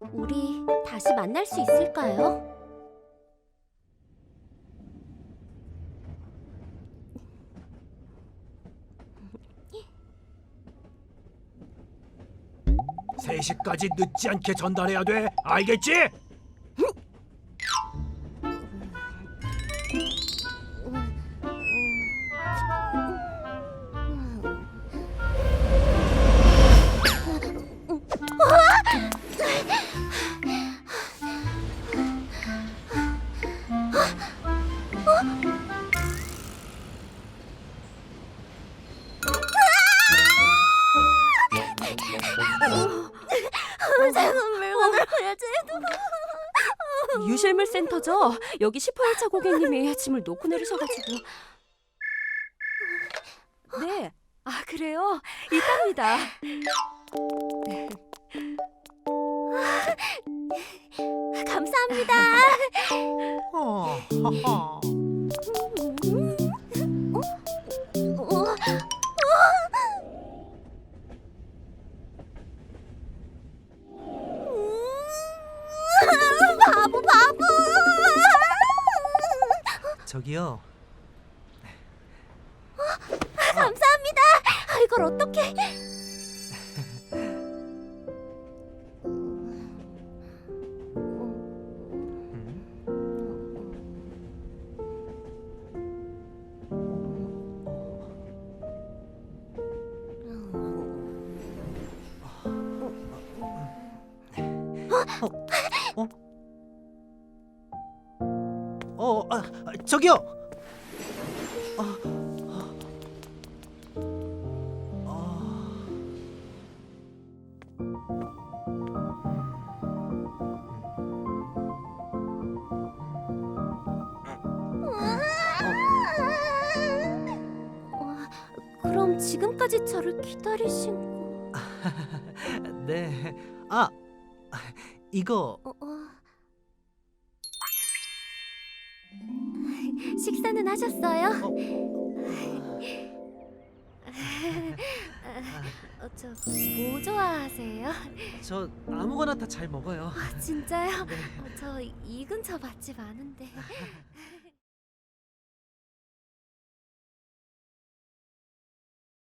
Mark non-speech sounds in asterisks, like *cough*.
우리 다시 만날 수 있을까요? 세시까지 늦지 않게 전달해야 돼. 알겠지? 왜 오늘 유실물 센터죠? 여기 10호열차 고객님이 짐을 놓고 내리셔가지고 네, 아 그래요? 이따입니다 감사합니다 어, 허허. *laughs* 저기요. 감사합니다. 아, 이걸 어떻게 어, 아, 아, 저기요. 아, 아, 아. 어, 그럼 지금까지 저를 기다리신 거 *laughs* 네. 아, 이거 어, 어. 식사는 하셨어요? 어, *laughs* 저 뭐 좋아하세요? 저 아무거나 다 잘 먹어요. 진짜요? *laughs* 네. 어, 저 이 근처 맛집 아는데